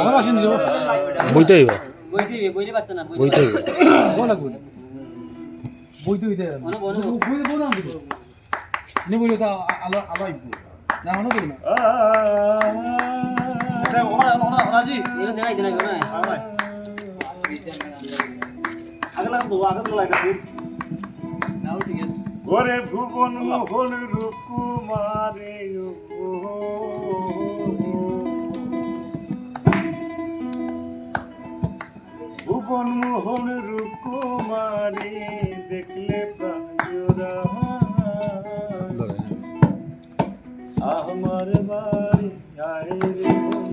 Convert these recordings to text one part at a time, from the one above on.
আমার আসেনি বইতে হইব। বইতে বইতে পারতো না বইতে হইব। কোন লাগবে বইতে হইতে মনে বলো। না দিবে নি বইলে তো আলো আলো আইব। না মনে করি না এটা ওনা ওনা ওনাজি এগুলো দেখাই দিন না আগলা তো আগলা লাগা তুই নাও ঠিক আছে। ওরে ভুবন মোহন রূপকুমারে মোহন রূপকুমারে দেখলে আমার বাড়ি আয় রে।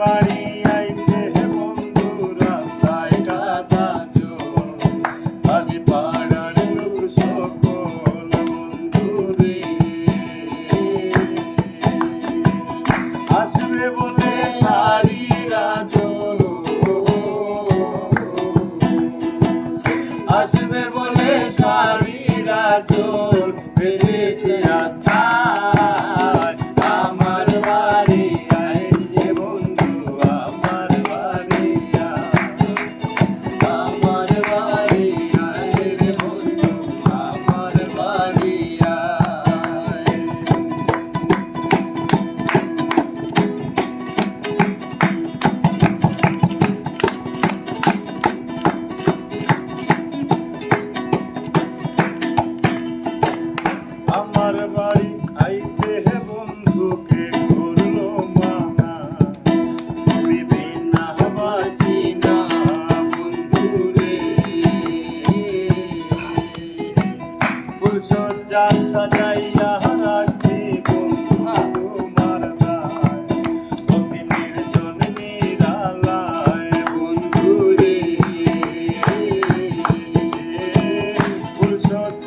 বাড়ি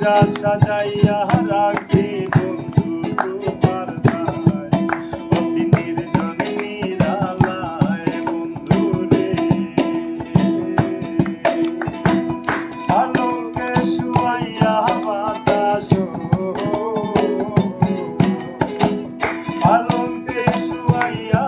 রোজা সাজাইয়া রাখছি বন্ধু আলোকে শুয়াইয়া বাতাস। আলোকে শুয়াইয়া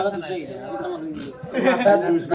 Kita masih.